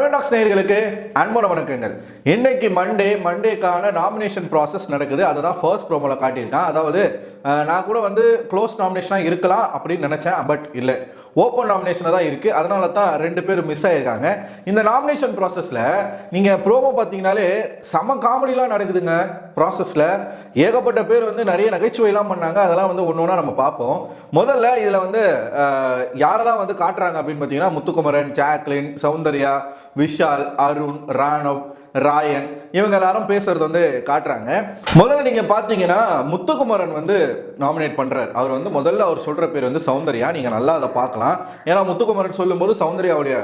அரவணாக்ஸ் நேயர்களுக்கு அன்பான வணக்கங்கள். இன்னைக்கு மண்டே மண்டேக்கான நாமினேஷன் ப்ராசஸ் நடக்குது. அதுதான் ஃபர்ஸ்ட் ப்ரோமோல காட்டியிருக்கேன். அதாவது நான் கூட வந்து க்ளோஸ் நாமினேஷனாக இருக்கலாம் அப்படின்னு நினச்சேன் பட் இல்லை. ஓப்பன் நாமினேஷனாக தான் இருக்குது அதனால தான் ரெண்டு பேரும் மிஸ் ஆகிருக்காங்க இந்த நாமினேஷன் ப்ராசஸில் நீங்கள் ப்ரோமோ பார்த்தீங்கனாலே சம காமெடிலாம் நடக்குதுங்க ப்ராசஸில் ஏகப்பட்ட பேர் வந்து நிறைய நகைச்சுவையெல்லாம் பண்ணாங்க. அதெல்லாம் வந்து ஒன்று ஒன்றா நம்ம பார்ப்போம். முதல்ல இதில் வந்து யாரெல்லாம் வந்து காட்டுறாங்க அப்படின்னு பார்த்தீங்கன்னா முத்துக்குமரன் ஜாக்லின் சௌந்தர்யா விஷால் அருண் ராணவ் ராயன் இவங்க எல்லாரும் பேசுறது வந்து காட்டுறாங்க. முதல்ல நீங்க பாத்தீங்கன்னா முத்துக்குமரன் வந்து நாமினேட் பண்றாரு. அவர் வந்து முதல்ல அவர் சொல்ற பேர் வந்து சௌந்தர்யா. நீங்க நல்லா அதை பார்க்கலாம். ஏன்னா முத்துக்குமரன் சொல்லும்போது சௌந்தர்யாவுடைய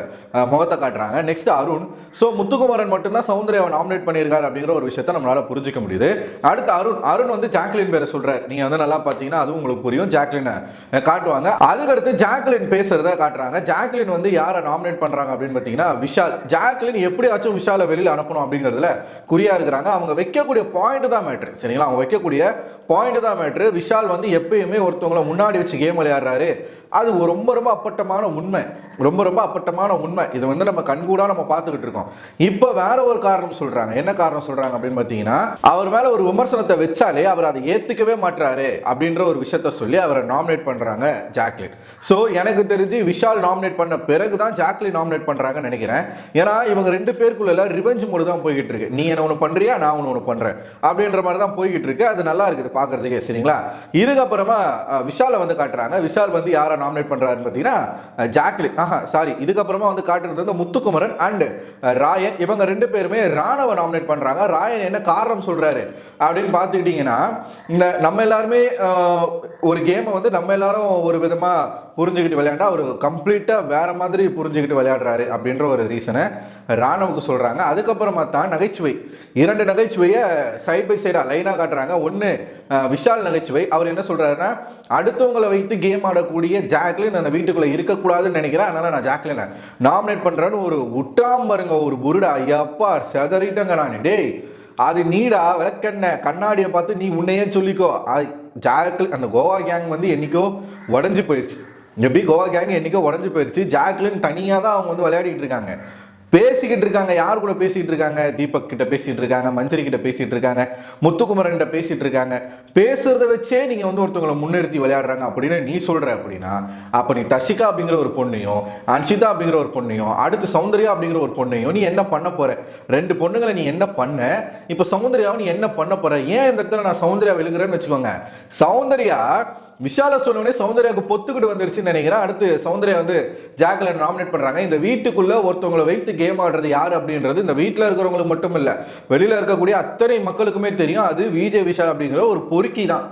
முகத்தை காட்டுறாங்க. நெக்ஸ்ட் அருண். ஸோ முத்துக்குமரன் மட்டும்தான் சௌந்தர்யாவை நாமினேட் பண்ணியிருக்காரு அப்படிங்கிற ஒரு விஷயத்த நம்மளால புரிஞ்சிக்க முடியுது. அடுத்து அருண். அருண் வந்து ஜாக்லின் பேரை சொல்றாரு. நீங்க வந்து நல்லா பார்த்தீங்கன்னா அதுவும் உங்களுக்கு புரியும். ஜாக்லினை காட்டுவாங்க. அதுக்கடுத்து ஜாக்லின் பேசுறத காட்டுறாங்க. ஜாக்லின் வந்து யாரை நாமினேட் பண்றாங்க அப்படின்னு பார்த்தீங்கன்னா விஷால். ஜாக்லின் எப்படியாச்சும் விஷாலை வெளியில் அனுப்பணும் அப்படிங்கிறதுல குறியாக இருக்கிறாங்க. அவங்க வைக்கக்கூடிய பாயிண்ட் தான் மேட்ரு சரிங்களா? அவங்க வைக்கக்கூடிய பாயிண்ட் தான் மேட்ரு விஷால் வந்து எப்பயுமே ஒருத்தவங்கள முன்னாடி வச்சு கேம் விளையாடுறாரு. அது ரொம்ப ரொம்ப அப்பட்டமான உண்மை. ரொம்ப ரொம்ப அப்பட்டமான உண்மை. இதை வந்து நம்ம கண்கூடாக நம்ம பார்த்துக்கிட்டு இருக்கோம். இப்போ வேற ஒரு காரணம் சொல்கிறாங்க என்ன காரணம் சொல்கிறாங்க அப்படின்னு பார்த்தீங்கன்னா அவர் மேலே ஒரு விமர்சனத்தை வச்சாலே அவர் அதை ஏற்றுக்கவே மாட்டாரு அப்படின்ற ஒரு விஷயத்த சொல்லி அவரை நாமினேட் பண்ணுறாங்க ஜாக்லின். ஸோ எனக்கு தெரிஞ்சு விஷால் நாமினேட் பண்ண பிறகு தான் ஜாக்லின் நாமினேட் பண்ணுறாங்கன்னு நினைக்கிறேன். ஏன்னா இவங்க ரெண்டு பேருக்குள்ள ரிவெஞ்ச் தான் போய்கிட்டு இருக்கு நீ என்ன ஒன்று பண்றியா? நான் ஒன்று ஒன்று பண்றேன். அப்படின்ற மாதிரி தான் போய்கிட்டு இருக்கு அது நல்லா இருக்குது பார்க்கறதுக்கே சரிங்களா? இதுக்கப்புறமா விஷாலை வந்து காட்டுறாங்க. விஷால் வந்து யாரை நாமினேட் பண்றாருன்னு பார்த்தீங்கன்னா அஹ், ஜாக்லின். ஆஹா சாரி இதுக்கப்புறமா வந்து காட்டுறது வந்து முத்துக்குமரன் அண்டு ராயன். இவங்க ரெண்டு பேருமே ராணவ நாமினேட் பண்ணுறாங்க ராயன் என்ன காரணம் சொல்கிறாரு அப்படின்னு பார்த்துக்கிட்டிங்கன்னா இந்த நம்ம எல்லாருமே ஒரு கேமை வந்து நம்ம எல்லாரும் ஒரு விதமாக புரிஞ்சுக்கிட்டு விளையாண்டா அவர் கம்ப்ளீட்டாக வேற மாதிரி புரிஞ்சுக்கிட்டு விளையாடுறாரு அப்படின்ற ஒரு ரீசனை ராணுவுக்கு சொல்கிறாங்க அதுக்கப்புறமா தான் நகைச்சுவை. இரண்டு நகைச்சுவையை சைட் பை சைடாக லைனாக காட்டுறாங்க. ஒன்று விஷால் நகைச்சுவை. அவர் என்ன சொல்கிறாருன்னா அடுத்தவங்களை வைத்து கேம் ஆடக்கூடிய ஜாக்லின் அந்த வீட்டுக்குள்ளே இருக்கக்கூடாதுன்னு நினைக்கிறேன். அதனால் நான் ஜாக்லினை நாமினேட் பண்ணுறேன்னு ஒரு உட்டாம் பாருங்க ஒரு புருடா. ஐயப்பா செதறிட்டங்க நான். டேய் அது நீடா விளக்கெண்ண. கண்ணாடியை பார்த்து நீ உன்னையே சொல்லிக்கோ. அது ஜாக்லின் அந்த கோவா கேங் வந்து என்னைக்கோ உடஞ்சி போயிடுச்சு எப்படி கோவா கேங் என்னைக்கோ உடஞ்சி போயிடுச்சு ஜாக்லின் தனியாக தான் அவங்க வந்து விளையாடிட்டு இருக்காங்க. பேசிக்கிட்டு இருக்காங்க. யார் கூட பேசிக்கிட்டு இருக்காங்க? தீபக் கிட்ட பேசிட்டு இருக்காங்க மஞ்சரி கிட்ட பேசிட்டு இருக்காங்க முத்துக்குமரன் கிட்ட பேசிட்டு இருக்காங்க. பேசுறத வச்சே நீங்க வந்து ஒருத்தவங்களை முன்னிறுத்தி விளையாடுறாங்க அப்படின்னு நீ சொல்ற அப்படின்னா அப்ப நீ தஷிகா அப்படிங்கிற ஒரு பொண்ணையும் அன்ஷிதா அப்படிங்கிற ஒரு பொண்ணையும் அடுத்து சௌந்தர்யா அப்படிங்கிற ஒரு பொண்ணையும் நீ என்ன பண்ண போற? ரெண்டு பொண்ணுங்களை நீ என்ன பண்ண? இப்ப சௌந்தர்யாவை நீ என்ன பண்ண போற? ஏன் இந்த இடத்துல நான் சௌந்தர்யா விழுகிறேன்னு வச்சுக்கோங்க. சௌந்தர்யா விஷால சொன்னோடனே சௌந்தர்யாவுக்கு பொத்துக்கிட்டு வந்துருச்சுன்னு நினைக்கிறேன். அடுத்து சௌந்தர்யா வந்து ஜாக்லன் நாமினேட் பண்ணுறாங்க இந்த வீட்டுக்குள்ள ஒருத்தவங்களை வைத்து கேம் ஆடுறது யார் அப்படின்றது இந்த வீட்டில் இருக்கிறவங்களுக்கு மட்டும் இல்லை வெளியில் இருக்கக்கூடிய அத்தனை மக்களுக்குமே தெரியும். அது விஜய் விஷால் அப்படிங்கிற ஒரு பொறுக்கி தான்.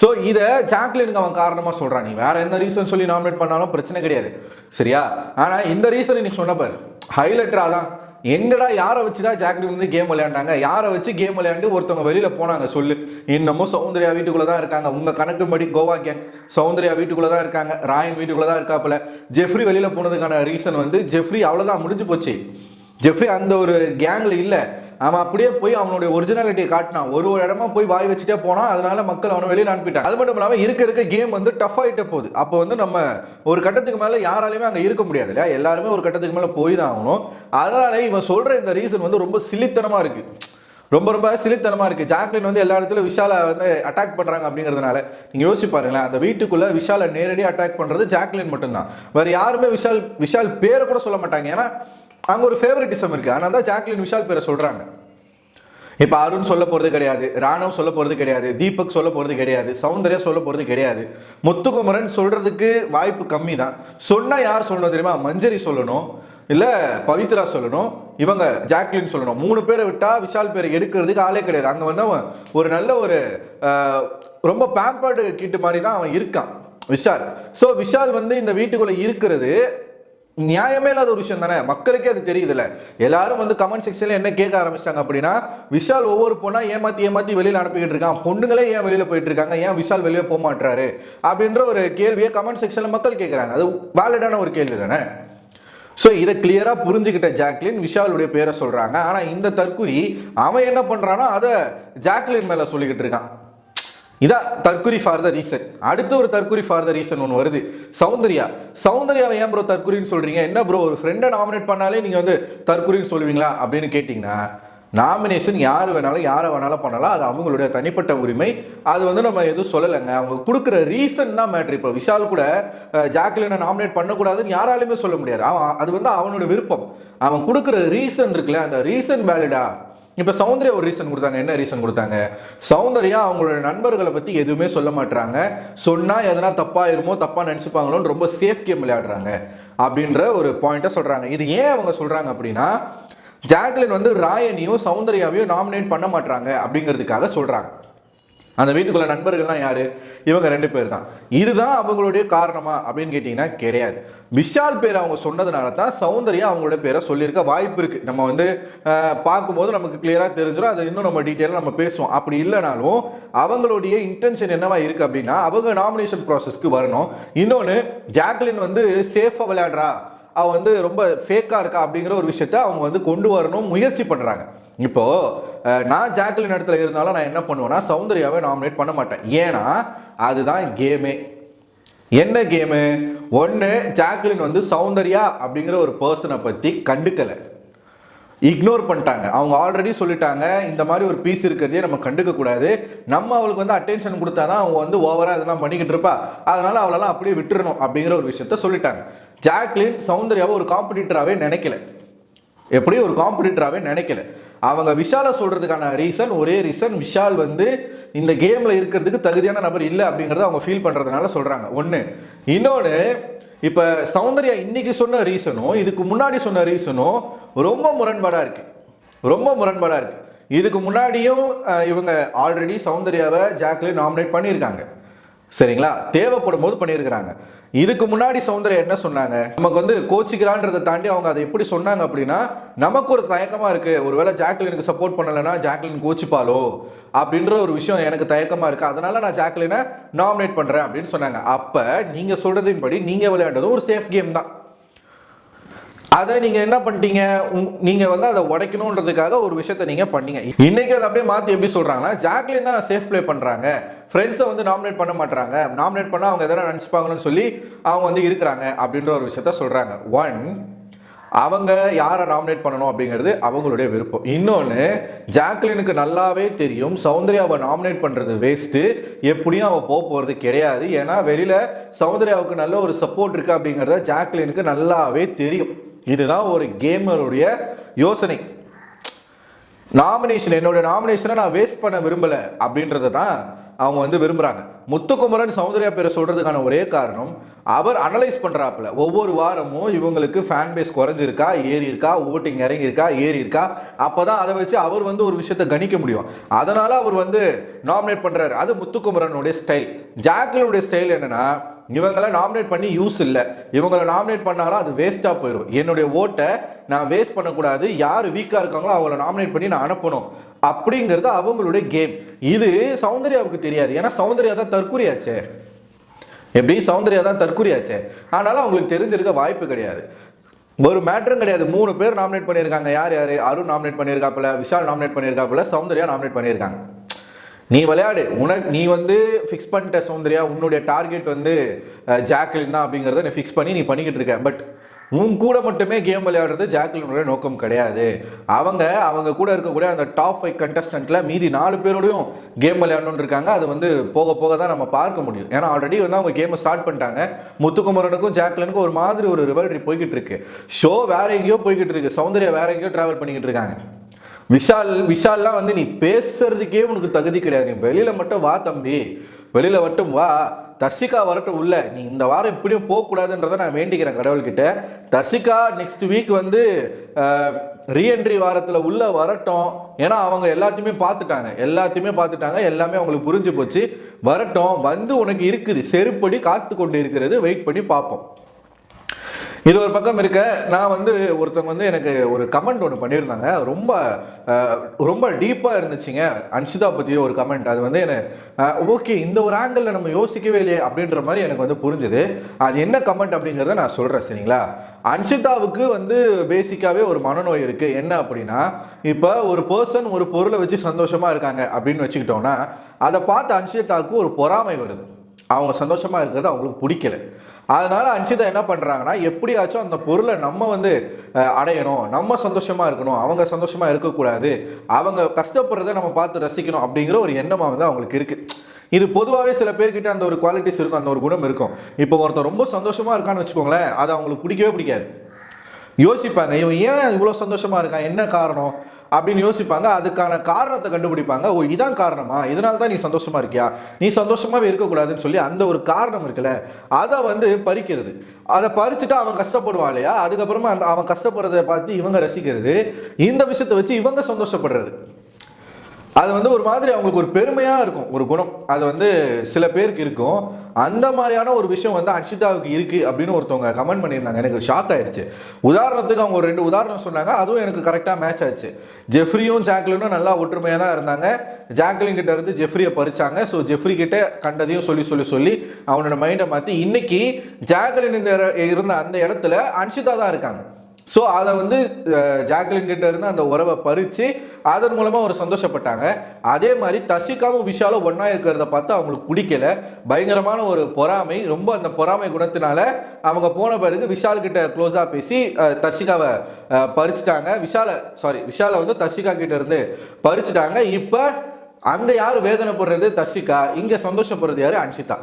ஸோ இதை ஜாக்லினுக்கு அவன் காரணமாக சொல்கிறான் நீ வேற எந்த ரீசன் சொல்லி நாமினேட் பண்ணாலும் பிரச்சனை கிடையாது. சரியா? ஆனால் இந்த ரீசன் நீ சொன்னப்பார் ஹைலைட்டராக தான். எங்கடா யாரை வச்சு தான் வந்து கேம் விளையாண்டாங்க? யாரை வச்சு கேம் விளையாண்டு ஒருத்தவங்க வெளியில போனாங்க? சொல்லு. இன்னமும் சௌந்தர்யா வீட்டுக்குள்ளே தான் இருக்காங்க. உங்க கணக்குப்படி கோவா கேங் சௌந்தர்யா வீட்டுக்குள்ளே தான் இருக்காங்க. ராயன் வீட்டுக்குள்ளே தான் இருக்காப்புல. ஜெஃப்ரி வெளியில போனதுக்கான ரீசன் வந்து ஜெஃப்ரி அவ்வளவுதான் முடிஞ்சு போச்சு. ஜெஃப்ரி அந்த ஒரு கேங்ல இல்லை. அவன் அப்படியே போய் அவனுடைய ஒரிஜினாலிட்டியை காட்டினான். ஒரு ஒரு இடமா போய் வாய் வச்சுட்டே போனான். அதனால மக்கள் அவனை வெளியில் அனுப்பிட்டான் அது மட்டும் இல்லாமல் இருக்க இருக்க கேம் வந்து டஃப் ஆகிட்ட போகுது. அப்போ வந்து நம்ம ஒரு கட்டத்துக்கு மேலே யாராலையுமே அங்கே இருக்க முடியாது இல்லையா? எல்லாருமே ஒரு கட்டத்துக்கு மேலே போய் தான் ஆகணும். அதனால இவன் சொல்கிற இந்த ரீசன் வந்து ரொம்ப சிலித்தனமாக இருக்குது ரொம்ப ரொம்ப சிலித்தனமாக இருக்குது ஜாக்லின் வந்து எல்லா இடத்துல விஷாலை வந்து அட்டாக் பண்ணுறாங்க அப்படிங்கிறதுனால நீங்கள் யோசிச்சு பாருங்களேன். அந்த வீட்டுக்குள்ளே விஷாலை நேரடியாக அட்டாக் பண்ணுறது ஜாக்லின் மட்டும்தான். வேறு யாருமே விஷால் விஷால் பேரை கூட சொல்ல மாட்டாங்க. ஏன்னா அங்கே ஒரு ஃபேவரட்டிசம் இருக்குது ஆனால் தான் ஜாக்லின் விஷால் பேரை சொல்கிறாங்க இப்போ அருண் சொல்ல போகிறது கிடையாது ராணவ் சொல்ல போகிறது கிடையாது தீபக் சொல்ல போகிறது கிடையாது சௌந்தர்யா சொல்ல போகிறது கிடையாது. முத்துக்குமரன் சொல்கிறதுக்கு வாய்ப்பு கம்மி தான் சொன்னால் யார் சொல்லணும் தெரியுமா? மஞ்சரி சொல்லணும் இல்லை பவித்ரா சொல்லணும் இவங்க ஜாக்லின் சொல்லணும். மூணு பேரை விட்டால் விஷால் பேரை எடுக்கிறதுக்கு ஆளே கிடையாது. அங்கே வந்து அவன் ஒரு நல்ல ஒரு ரொம்ப பேம்பர்டு கிட்டு மாதிரி தான் அவன் இருக்கான் விஷால். ஸோ விஷால் வந்து இந்த வீட்டுக்குள்ளே இருக்கிறது நியாயமே இல்லாத ஒரு விஷயம் தானே? மக்களுக்கே அது தெரியுதுல்ல. எல்லாரும் வந்து கமெண்ட் செக்ஷன்ல என்ன கேட்க ஆரம்பிச்சிட்டாங்க அப்படின்னா விஷால் ஒவ்வொரு பொண்ணா ஏமாத்தி ஏமாத்தி வெளியில அனுப்பிக்கிட்டு இருக்கான். பொண்ணுங்களே ஏன் வெளியில போயிட்டு இருக்காங்க? ஏன் விஷால் வெளியே போக மாட்டாரு அப்படின்ற ஒரு கேள்வியை கமெண்ட் செக்ஷன்ல மக்கள் கேட்கிறாங்க. அது வேலிடான ஒரு கேள்வி தானே? ஸோ இதை கிளியரா புரிஞ்சுக்கிட்ட ஜாக்லின் விஷாலுடைய பேரை சொல்றாங்க. ஆனா இந்த தற்குறி அவன் என்ன பண்ணுறான்னா அதை ஜாக்லின் மேல சொல்லிக்கிட்டு இருக்கான். இதான் தற்குறி ஃபார் த ரீசன் அடுத்து ஒரு தற்குறி ஃபார் த ரீசன் ஒன்று வருது. சௌந்தர்யா. சௌந்தர்யாவை ஏன் ப்ரோ தற்குறின்னு சொல்கிறீங்க என்ன ப்ரோ ஒரு ஃப்ரெண்டை நாமினேட் பண்ணாலே நீங்கள் வந்து தற்குறின்னு சொல்லுவீங்களா? அப்படின்னு கேட்டிங்கன்னா நாமினேஷன் யார் வேணாலும் யாரை வேணாலும் பண்ணலாம். அது அவங்களுடைய தனிப்பட்ட உரிமை. அது வந்து நம்ம எதுவும் சொல்லலைங்க. அவங்க கொடுக்குற ரீசன் தான் மேட்ரு இப்போ விஷால் கூட அஹ், ஜாக்லினை நாமினேட் பண்ணக்கூடாதுன்னு யாராலுமே சொல்ல முடியாது. அவன் அது வந்து அவனோட விருப்பம். அவன் கொடுக்குற ரீசன் இருக்குல்ல அந்த ரீசன் வேலிடா இப்போ சௌந்தர்யா ஒரு ரீசன் கொடுத்தாங்க. என்ன ரீசன் கொடுத்தாங்க? சௌந்தர்யா அவங்களோட நண்பர்களை பற்றி எதுவுமே சொல்ல மாட்டாங்க சொன்னால் எதனா தப்பாயிருமோ தப்பாக நினச்சிப்பாங்களோன்னு ரொம்ப சேஃப் கேம் விளையாடுறாங்க அப்படின்ற ஒரு பாயிண்ட்டை சொல்கிறாங்க இது ஏன் அவங்க சொல்கிறாங்க அப்படின்னா ஜாக்லின் வந்து ராயனையும் சௌந்தர்யாவையும் நாமினேட் பண்ண மாட்டாங்க அப்படிங்கிறதுக்காக சொல்கிறாங்க அந்த வீட்டுக்குள்ள நண்பர்கள்லாம் யாரு? இவங்க ரெண்டு பேர் தான் இதுதான் அவங்களுடைய காரணமா அப்படின்னு கேட்டிங்கன்னா கிடையாது. விஷால் பேர் அவங்க சொன்னதுனால தான் சௌந்தர்யா அவங்களோட பேரை சொல்லியிருக்க வாய்ப்பு இருக்குது நம்ம வந்து பார்க்கும்போது நமக்கு கிளியராக தெரிஞ்சிடும் அது இன்னும் நம்ம டீட்டெயிலாக நம்ம பேசுவோம். அப்படி இல்லைனாலும் அவங்களுடைய இன்டென்ஷன் என்னவா இருக்குது அப்படின்னா அவங்க நாமினேஷன் ப்ராசஸ்க்கு வரணும். இன்னொன்று ஜாக்லின் வந்து சேஃபாக விளையாடுறா. அவள் வந்து ரொம்ப ஃபேக்காக இருக்கா அப்படிங்கிற ஒரு விஷயத்த அவங்க வந்து கொண்டு வரணும் முயற்சி பண்ணுறாங்க இப்போ நான் ஜாக்லின் இடத்துல இருந்தாலும் நான் என்ன பண்ணுவேன்னா சௌந்தர்யாவை நாமினேட் பண்ண மாட்டேன். ஏன்னா அதுதான் கேமே என்ன கேமு ஒன்று ஜாக்லின் வந்து சௌந்தர்யா அப்படிங்கிற ஒரு பர்சனை பற்றி கண்டுக்கலை. இக்னோர் பண்ணிட்டாங்க. அவங்க ஆல்ரெடி சொல்லிட்டாங்க இந்த மாதிரி ஒரு பீஸ் இருக்கிறதே நம்ம கண்டுக்கக்கூடாது நம்ம அவளுக்கு வந்து அட்டென்ஷன் கொடுத்தா தான் அவங்க வந்து ஓவராக இதெல்லாம் பண்ணிக்கிட்டு இருப்பா. அதனால அவளெல்லாம் அப்படியே விட்டுறணும் அப்படிங்கிற ஒரு விஷயத்த சொல்லிட்டாங்க. ஜாக்லின் சௌந்தர்யாவை ஒரு காம்படிட்டராகவே நினைக்கல. எப்படி ஒரு காம்படிட்டராகவே நினைக்கல. அவங்க விஷாலை சொல்கிறதுக்கான ரீசன் ஒரே ரீசன் விஷால் வந்து இந்த கேமில் இருக்கிறதுக்கு தகுதியான நபர் இல்லை அப்படிங்கிறத அவங்க ஃபீல் பண்ணுறதுனால சொல்கிறாங்க ஒன்று இன்னொன்று இப்போ சௌந்தர்யா இன்னைக்கு சொன்ன ரீசனும் இதுக்கு முன்னாடி சொன்ன ரீசனும் ரொம்ப முரண்பாடாக இருக்குது ரொம்ப முரண்பாடாக இருக்குது இதுக்கு முன்னாடியும் இவங்க ஆல்ரெடி சௌந்தர்யாவை ஜாக்லேயே நாமினேட் பண்ணியிருக்காங்க. சரிங்களா? தேவைப்படும் போது பண்ணியிருக்கிறாங்க. இதுக்கு முன்னாடி சௌந்தர்யா என்ன சொன்னாங்க? நமக்கு வந்து கோச்சிக்கிறான்றதை தாண்டி அவங்க அதை எப்படி சொன்னாங்க அப்படின்னா நமக்கு ஒரு தயக்கமாக இருக்குது ஒருவேளை ஜாக்லினுக்கு சப்போர்ட் பண்ணலைன்னா ஜாக்லின் கோச்சிப்பாலோ அப்படின்ற ஒரு விஷயம் எனக்கு தயக்கமாக இருக்குது அதனால நான் ஜாக்லினை நாமினேட் பண்ணுறேன் அப்படின்னு சொன்னாங்க. அப்போ நீங்கள் சொல்கிறதின்படி நீங்கள் விளையாடுறது ஒரு சேஃப் கேம் தான். அதை நீங்க என்ன பண்ணிட்டீங்க? உங்- நீங்க வந்து அதை உடைக்கணுன்றதுக்காக ஒரு விஷயத்த நீங்க பண்ணீங்க. இன்னைக்கு அதை அப்படியே மாத்தி எப்படி சொல்றாங்கன்னா ஜாக்லின் தான் சேஃப் ப்ளே பண்றாங்க. ஃப்ரெண்ட்ஸை வந்து நாமினேட் பண்ண மாட்டாங்க நாமினேட் பண்ணா அவங்க எதனா நினைச்சுப்பாங்கன்னு சொல்லி அவங்க வந்து இருக்கிறாங்க அப்படின்ற ஒரு விஷயத்த சொல்றாங்க. ஒன் அவங்க யாரை நாமினேட் பண்ணணும் அப்படிங்கிறது அவங்களுடைய விருப்பம். இன்னொன்று ஜாக்லினுக்கு நல்லாவே தெரியும். சௌந்தர்யாவை நாமினேட் பண்ணுறது வேஸ்ட்டு எப்படியும் அவள் போக போகிறது கிடையாது. ஏன்னா வெளியில் சௌந்தர்யாவுக்கு நல்ல ஒரு சப்போர்ட் இருக்குது அப்படிங்கிறத ஜாக்லினுக்கு நல்லாவே தெரியும். இதுதான் ஒரு கேமருடைய யோசனை. நாமினேஷன் என்னோட நாமினேஷனை நான் வேஸ்ட் பண்ண விரும்பல அப்படின்றத தான் அவங்க வந்து விரும்புகிறாங்க முத்துக்குமரன் சௌந்தர்யா பேரை சொல்கிறதுக்கான ஒரே காரணம் அவர் அனலைஸ் பண்ணுறாப்புல ஒவ்வொரு வாரமும் இவங்களுக்கு ஃபேன் பேஸ் குறைஞ்சிருக்கா ஏறி இருக்கா ஓட்டிங் இறங்கி இருக்கா ஏறி இருக்கா அதை வச்சு அவர் வந்து ஒரு விஷயத்தை கணிக்க முடியும். அதனால் அவர் வந்து நாமினேட் பண்ணுறாரு அது முத்துக்குமரனுடைய ஸ்டைல் ஜாக்லினுடைய ஸ்டைல் என்னன்னா இவங்களை நாமினேட் பண்ணி யூஸ் இல்லை. இவங்களை நாமினேட் பண்ணாலும் அது வேஸ்ட்டாக போயிடும் என்னுடைய ஓட்டை நான் வேஸ்ட் பண்ணக்கூடாது. யார் வீக்காக இருக்காங்களோ அவங்கள நாமினேட் பண்ணி நான் அனுப்பணும். அப்படிங்கிறது அவங்களுடைய கேம் இது சௌந்தர்யாவுக்கு தெரியாது. ஏன்னா சௌந்தர்யா தான் தற்கூறியாச்சே. எப்படி? சௌந்தர்யா தான் தற்கூறியாச்சே. ஆனாலும் அவங்களுக்கு தெரிஞ்சிருக்க வாய்ப்பு கிடையாது. ஒரு மேட்டரும் கிடையாது. மூணு பேர் நாமினேட் பண்ணியிருக்காங்க. யார் யார்? அருண் நாமினேட் பண்ணியிருக்காப்புல விஷால் நாமினேட் பண்ணியிருக்காப்புல சௌந்தர்யா நாமினேட் பண்ணியிருக்காங்க. நீ விளையாடு. உனக்கு நீ வந்து ஃபிக்ஸ் பண்ணிட்ட சௌந்தர்யா உன்னுடைய டார்கெட் வந்து ஜாக்லின் தான் அப்படிங்கிறத நீ ஃபிக்ஸ் பண்ணி நீ பண்ணிக்கிட்டு இருக்க. பட் உன் கூட மட்டுமே கேம் விளையாடுறது ஜாக்லினுடைய நோக்கம் கிடையாது. அவங்க அவங்க கூட இருக்கக்கூடிய அந்த டாப் ஃபைவ் கண்டஸ்டண்ட்டில் மீதி நாலு பேரோடையும் கேம் விளையாடணும்னு இருக்காங்க. அது வந்து போக போக தான் நம்ம பார்க்க முடியும். ஏன்னா ஆல்ரெடி வந்து அவங்க கேமை ஸ்டார்ட் பண்ணிட்டாங்க. முத்துக்குமரனுக்கும் ஜாக்லினுக்கும் ஒரு மாதிரி ஒரு ரிவல்ரி போய்கிட்டு இருக்கு. ஷோ வேற எங்கேயோ போய்கிட்டு இருக்கு. சௌந்தர்யா வேற எங்கேயோ ட்ராவல் பண்ணிக்கிட்டு இருக்காங்க. விஷால் விஷால்லாம் வந்து நீ பேசுறதுக்கே உனக்கு தகுதி கிடையாது. நீ வெளியில மட்டும் வா தம்பி. வெளியில மட்டும் வா. தர்ஷிகா வரட்டும் உள்ள. நீ இந்த வாரம் இப்படியும் போகக்கூடாதுன்றதை நான் வேண்டிக்கிறேன் கடவுள்கிட்ட. தர்ஷிகா நெக்ஸ்ட் வீக் வந்து ரீஎன்ட்ரி வாரத்தில் உள்ள வரட்டும். ஏன்னா அவங்க எல்லாத்தையுமே பார்த்துட்டாங்க. எல்லாத்தையுமே பார்த்துட்டாங்க. எல்லாமே அவங்களுக்கு புரிஞ்சு போச்சு. வரட்டும். வந்து உனக்கு இருக்குது. செருப்படி காத்து கொண்டு இருக்கிறது. வெயிட் பண்ணி பார்ப்போம். இது ஒரு பக்கம் இருக்க நான் வந்து ஒருத்தவங்க வந்து எனக்கு ஒரு கமெண்ட் ஒன்று பண்ணியிருந்தாங்க. ரொம்ப ரொம்ப டீப்பாக இருந்துச்சுங்க. அன்ஷிதா பற்றி ஒரு கமெண்ட் அது வந்து எனக்கு ஓகே இந்த ஒரு ஆங்கிளில் நம்ம யோசிக்கவே இல்லையே அப்படின்ற மாதிரி எனக்கு வந்து புரிஞ்சுது. அது என்ன கமெண்ட் அப்படிங்கிறத நான் சொல்கிறேன் சரிங்களா? அன்ஷிதாவுக்கு வந்து பேசிக்காகவே ஒரு மனநோய் இருக்குது என்ன அப்படின்னா இப்போ ஒரு பர்சன் ஒரு பொருளை வச்சு சந்தோஷமாக இருக்காங்க அப்படின்னு வச்சுக்கிட்டோம்னா அதை பார்த்து அன்ஷிதாவுக்கு ஒரு பொறாமை வருது. அவங்க சந்தோஷமாக இருக்கிறது அவங்களுக்கு பிடிக்கல. அதனால் அஞ்சிதா என்ன பண்ணுறாங்கன்னா எப்படியாச்சும் அந்த பொருளை நம்ம வந்து அடையணும். நம்ம சந்தோஷமாக இருக்கணும். அவங்க சந்தோஷமாக இருக்கக்கூடாது. அவங்க கஷ்டப்படுறத நம்ம பார்த்து ரசிக்கணும் அப்படிங்கிற ஒரு எண்ணமாக வந்து அவங்களுக்கு இருக்குது இது பொதுவாகவே சில பேர்கிட்ட அந்த ஒரு குவாலிட்டிஸ் இருக்கும் அந்த ஒரு குணம் இருக்கும். இப்போ ஒருத்தன் ரொம்ப சந்தோஷமாக இருக்கான்னு வச்சுக்கோங்களேன் அது அவங்களுக்கு பிடிக்கவே பிடிக்காது. யோசிப்பாங்க இவன் ஏன் இவ்வளோ சந்தோஷமாக இருக்கான்? என்ன காரணம்? அப்படின்னு யோசிப்பாங்க. அதுக்கான காரணத்தை கண்டுபிடிப்பாங்க. ஓ இதான் காரணமா? இதனால தான் நீ சந்தோஷமா இருக்கியா? நீ சந்தோஷமாவே இருக்கக்கூடாதுன்னு சொல்லி அந்த ஒரு காரணம் இருக்குல்ல அதை வந்து பறிக்கிறது. அதை பறிச்சுட்டு அவன் கஷ்டப்படுவான் இல்லையா? அதுக்கப்புறமா அந்த அவன் கஷ்டப்படுறதை பார்த்து இவங்க ரசிக்கிறது. இந்த விஷயத்தை வச்சு இவங்க சந்தோஷப்படுறது. அது வந்து ஒரு மாதிரி அவங்களுக்கு ஒரு பெருமையாக இருக்கும் ஒரு குணம். அது வந்து சில பேருக்கு இருக்கும். அந்த மாதிரியான ஒரு விஷயம் வந்து அக்ஷிதாவுக்கு இருக்குது அப்படின்னு ஒருத்தவங்க கமெண்ட் பண்ணியிருந்தாங்க. எனக்கு ஷாக் ஆயிடுச்சு உதாரணத்துக்கு அவங்க ஒரு ரெண்டு உதாரணம் சொன்னாங்க. அதுவும் எனக்கு கரெக்டாக மேட்ச் ஆச்சு. ஜெஃப்ரியும் ஜாக்லினும் நல்லா ஒற்றுமையாக தான் இருந்தாங்க. ஜாக்லின் கிட்ட இருந்து ஜெஃப்ரியை பறிச்சாங்க. ஸோ ஜெஃப்ரி கிட்ட கண்டதையும் சொல்லி சொல்லி சொல்லி அவனோட மைண்டை மாற்றி இன்னைக்கு ஜாக்லின் இருந்த அந்த இடத்துல அன்ஷிதா தான் இருக்காங்க. ஸோ அதை வந்து ஜாக்லின் கிட்ட இருந்து அந்த உறவை பறித்து அதன் மூலமாக ஒரு சந்தோஷப்பட்டாங்க. அதே மாதிரி தஷிகாவும் விஷாலும் ஒன்றா இருக்கிறத பார்த்து அவங்களுக்கு பிடிக்கல. பயங்கரமான ஒரு பொறாமை. ரொம்ப அந்த பொறாமை குணத்தினால அவங்க போன பிறகு விஷால் கிட்ட க்ளோஸாக பேசி தர்ஷிகாவை பறிச்சிட்டாங்க பறிச்சுட்டாங்க. விஷாலை சாரி விஷாலை வந்து தர்ஷிகா கிட்ட இருந்து பறிச்சுட்டாங்க. இப்போ அங்கே யார் வேதனைப்படுறது? தர்ஷிகா. இங்கே சந்தோஷப்படுறது யார்? அன்ஷிதா.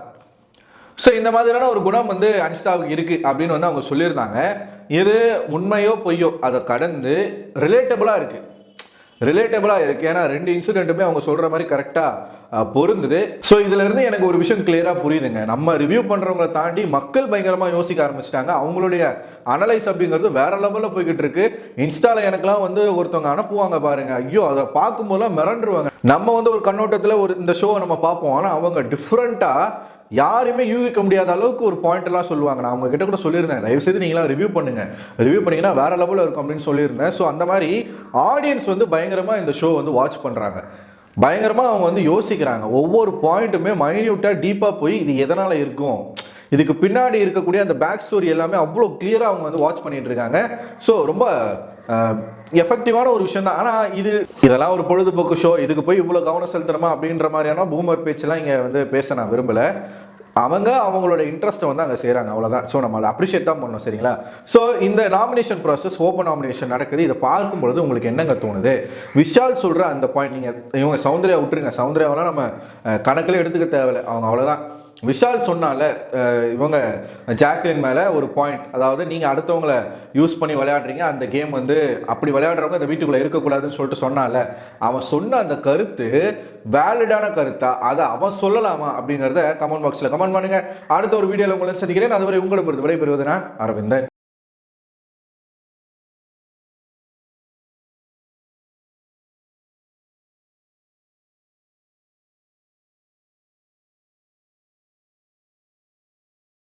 ஸோ இந்த மாதிரியான ஒரு குணம் வந்து அனிஷ்தாவுக்கு இருக்குது அப்படின்னு வந்து அவங்க சொல்லியிருந்தாங்க. இது உண்மையோ பொய்யோ அதை கடந்து ரிலேட்டபிளாக இருக்குது ரிலேட்டபிளாக இருக்குது ஏன்னா ரெண்டு இன்சிடென்ட்டுமே அவங்க சொல்கிற மாதிரி கரெக்டாக பொருந்துது. ஸோ இதிலிருந்து எனக்கு ஒரு விஷயம் கிளியராக புரியுதுங்க. நம்ம ரிவ்யூ பண்ணுறவங்களை தாண்டி மக்கள் பயங்கரமாக யோசிக்க ஆரம்பிச்சிட்டாங்க. அவங்களுடைய அனலைஸ் அப்படிங்கிறது வேற லெவலில் போய்கிட்டு இருக்கு. இன்ஸ்டாவில் எனக்குலாம் வந்து ஒருத்தவங்க அனுப்புவாங்க பாருங்க. ஐயோ அதை பார்க்கும்போதெல்லாம் மிரண்டுருவாங்க. நம்ம வந்து ஒரு கண்ணோட்டத்தில் ஒரு இந்த ஷோவை நம்ம பார்ப்போம். ஆனால் அவங்க டிஃப்ரெண்ட்டாக யாருமே யூகிக்க முடியாத அளவுக்கு ஒரு பாயிண்ட்லாம் சொல்லுவாங்க. நான் அவங்க கிட்ட கூட சொல்லியிருந்தேன். தயவு செய்து நீங்களாம் ரிவ்யூ பண்ணுங்க. ரிவ்யூ பண்ணீங்கன்னா வேற லெவலில் இருக்கும் அப்படின்னு சொல்லியிருந்தேன். ஸோ அந்த மாதிரி ஆடியன்ஸ் வந்து பயங்கரமா இந்த ஷோ வந்து வாட்ச் பண்றாங்க. பயங்கரமாக அவங்க வந்து யோசிக்கிறாங்க. ஒவ்வொரு பாயிண்ட்டுமே மைன்யூட்டாக டீப்பாக போய் இது எதனால் இருக்கும்? இதுக்கு பின்னாடி இருக்கக்கூடிய அந்த பேக் ஸ்டோரி எல்லாமே அவ்வளோ கிளியராக அவங்க வந்து வாட்ச் பண்ணிகிட்டு இருக்காங்க. ஸோ ரொம்ப எஃபெக்டிவான ஒரு விஷயம் தான் ஆனால் இது இதெல்லாம் ஒரு பொழுதுபோக்கு ஷோ இதுக்கு போய் இவ்வளோ கவனம் செலுத்துறமா அப்படின்ற மாதிரியான பூமர் பேச்செல்லாம் இங்கே வந்து பேச நான் விரும்பலை. அவங்க அவங்களோட இன்ட்ரெஸ்ட்டை வந்து அங்கே செய்கிறாங்க அவ்வளோதான் ஸோ நம்ம அதை அப்ரிஷியேட் தான் பண்ணணும் சரிங்களா? ஸோ இந்த நாமினேஷன் ப்ராசஸ் ஓப்பன் நாமினேஷன் நடக்குது. இதை பார்க்கும்பொழுது உங்களுக்கு என்னங்க தோணுது? விஷால் சொல்கிற அந்த பாயிண்ட் நீங்கள் இவங்க சௌந்தர்யா விட்டுருங்க. சௌந்தர்யாவெல்லாம் நம்ம கணக்கில் எடுத்துக்க தேவையில்லை. அவங்க அவ்வளோதான் விஷால் சொன்னால இவங்க ஜாக்லின் மேலே ஒரு பாயிண்ட் அதாவது நீங்கள் அடுத்தவங்கள யூஸ் பண்ணி விளையாடுறீங்க அந்த கேம் வந்து அப்படி விளையாடுறவங்க அந்த வீட்டுக்குள்ளே இருக்கக்கூடாதுன்னு சொல்லிட்டு சொன்னால அவன் சொன்ன அந்த கருத்து வேலிடான கருத்தா? அதை அவன் சொல்லலாமா அப்படிங்கிறத கமெண்ட் பாக்ஸில் கமெண்ட் பண்ணுங்கள் அடுத்த ஒரு வீடியோவில் உங்களை சந்திக்கிறேன். அதுவரை உங்களை பொறுத்து விடைபெறுவது நான் அரவிந்தன்.